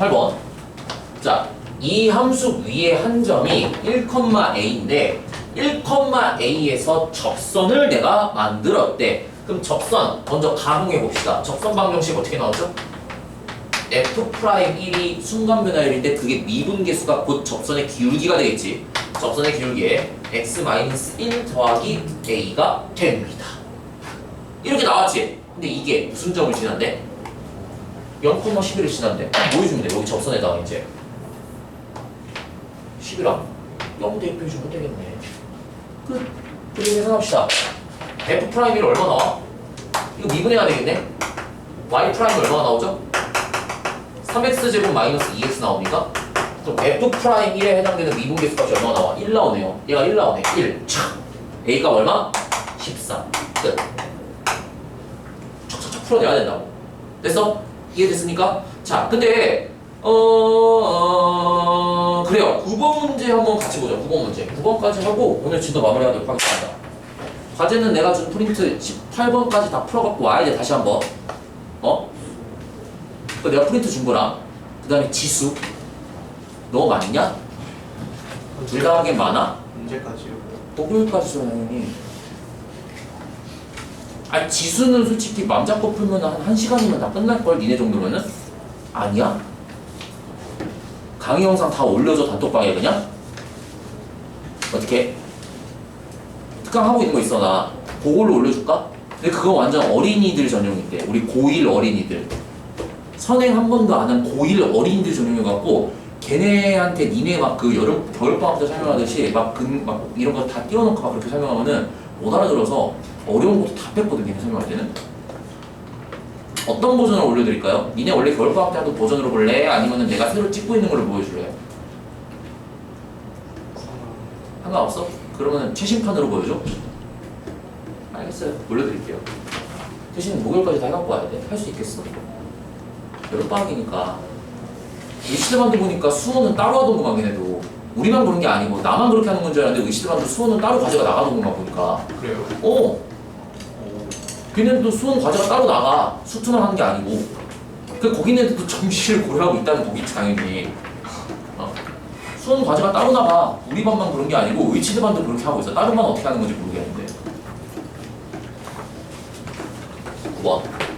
8번. 자, 이 함수 위의 한 점이 1,a인데 1,a에서 접선을 내가 만들었대. 그럼 접선 먼저 가공해 봅시다. 접선 방정식 어떻게 나오죠? f 프라임 1이 순간 변화율인데 그게 미분계수가 곧 접선의 기울기가 되겠지. 접선의 기울기에 x 1 더하기 a가 됩니다. 이렇게 나왔지. 근데 이게 무슨 점을 지난대? 0,11을 지난대. 뭐 해주면 돼? 여기 접선에다가 이제 11아 0 대입해주면 되겠네. 끝. 그리고 계산합시다. f 프라임 1 얼마 나와? 이거 미분해야 되겠네. y 프라임 얼마가 나오죠? 3x 제곱 마이너스 2x 나옵니까? 그럼 f 프라임 1에 해당되는 미분 계수 값이 얼마 나와? 1 나오네요. 얘가 1 나오네. 1. 차. a가 얼마? 14. 끝. 척척척 풀어내야 된다고. 됐어? 이해됐습니까? 자, 근데 어, 어 그래요. 9번 문제 한번 같이 보자. 9번 문제. 9번까지 하고 오늘 진도 마무리하도록 하겠습니다. 과제는 내가 준 프린트 18번까지 다 풀어갖고 와야 돼. 다시 한번. 어? 그 내가 프린트 준 거랑 그 다음에 지수 너무 많냐? 둘 다 하긴 많아? 언제까지요? 목요일까지 줘 당연히 아니 지수는 솔직히 맘 잡고 풀면 한 1시간이면 다 끝날걸 니네 정도면은? 아니야? 강의 영상 다 올려줘 단톡방에 그냥? 어떻게? 특강 하고 있는 거 있어 나 그걸로 올려줄까? 근데 그거 완전 어린이들 전용인데 우리 고1 어린이들 선행 한 번도 안 한 고1 어린이들 전용해갖고 걔네한테 니네 막 그 여름 겨울방학 때 설명하듯이 막, 그, 막 이런 거 다 띄워놓고 막 그렇게 설명하면은 못 알아들어서 어려운 것도 다 뺐거든 걔네 설명할 때는 어떤 버전을 올려드릴까요? 니네 원래 겨울방학 때 하던 버전으로 볼래? 아니면은 내가 새로 찍고 있는 걸 보여줄래? 상관없어? 그러면은 최신판으로 보여줘? 알겠어요 올려드릴게요 대신 목요일까지 다 해갖고 와야 돼 할 수 있겠어 여름방학이니까 의시대반도 보니까 수호는 따로 하던구만 걔네도 우리만 그런 게 아니고 나만 그렇게 하는 건 줄 알았는데 의시대반도 수호는 따로 과제가 나가던구만 보니까 그래요? 어 걔네들도 수능 과제가 따로 나가. 수투만 하는 게 아니고. 그 거기네들도 정시를 고려하고 있다는 거겠지 당연히. 어. 수능 과제가 따로 나가. 우리 반만 그런 게 아니고 의치대반도 그렇게 하고 있어. 다른 반 어떻게 하는 건지 모르겠는데. 9번